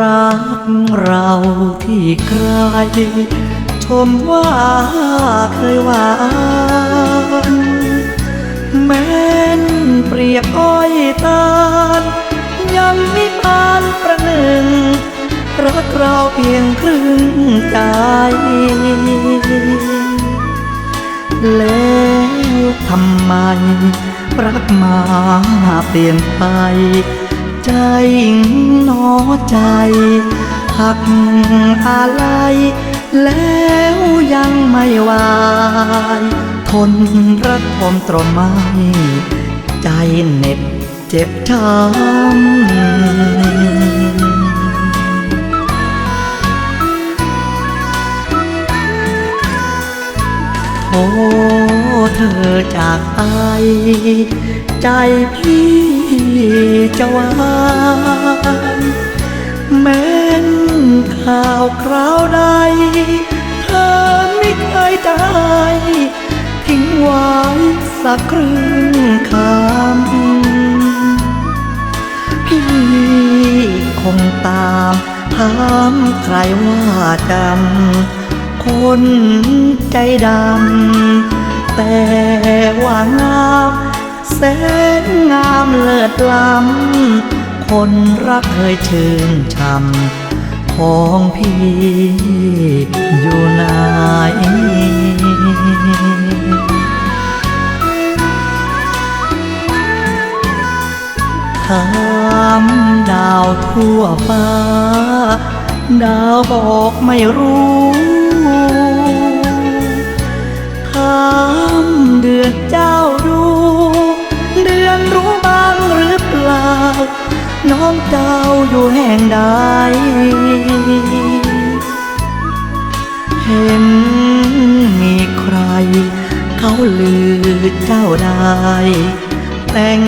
รักเราที่ใคร ชมว่าเคยหวานแม้นเปรียบอ้อยตาลยังไม่ปานประหนึ่ง รักเราเพียงครึ่งใจแล้วทำไมรักมาเปลี่ยนไป ใจหนอใจ หักอะไรแล้วยังไม่วาย ทนรักทมตรมไม่ใจเหน็บเจ็บช้ำโอ้เธอจากไป ใจพี่ จะวายแม้นข่าวคราวใด เธอไม่เคยใจทิ้งไว้สักครึ่งคำพี่คงตามถามใครว่าจำคนใจดำแต่ว่างาม แสนงามเลิศล้ำ คนรักเคยชื่นช่ำของพี่อยู่ไหนถามดาวทั่วฟ้า ดาวบอกไม่รู้ถามเดือนจ้ เจ้าอยู่แห่งใด เห็นมีใคร เขาลือเจ้าได้ แต่ง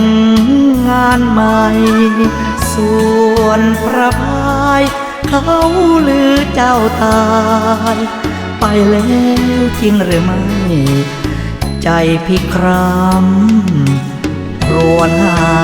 งานใหม่ ส่วนพระพาย เขาลือเจ้าตาย ไปแล้วจริงหรือไม่ ใจพี่ครำร วนหา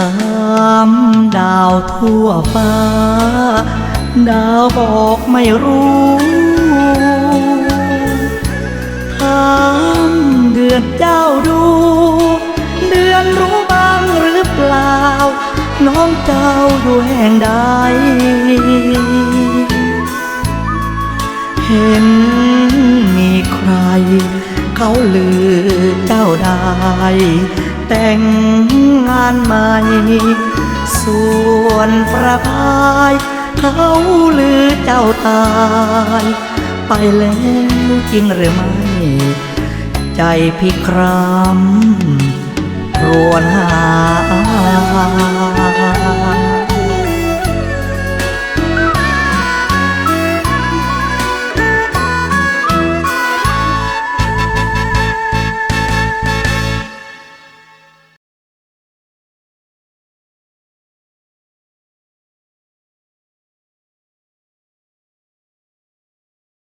ถามดาวทั่วฟ้า ดาวบอกไม่รู้ถามเดือนเจ้าดู เดือนรู้บ้างหรือเปล่า น้องเจ้าอยู่แห่งใด เห็นมีใคร เขาลือเจ้าได้ แต่งงานใหม่ ส่วนประพาย เขาหรือเจ้าตาย ไปแล้วจริงหรือไม่ ใจพี่ครามรวนหา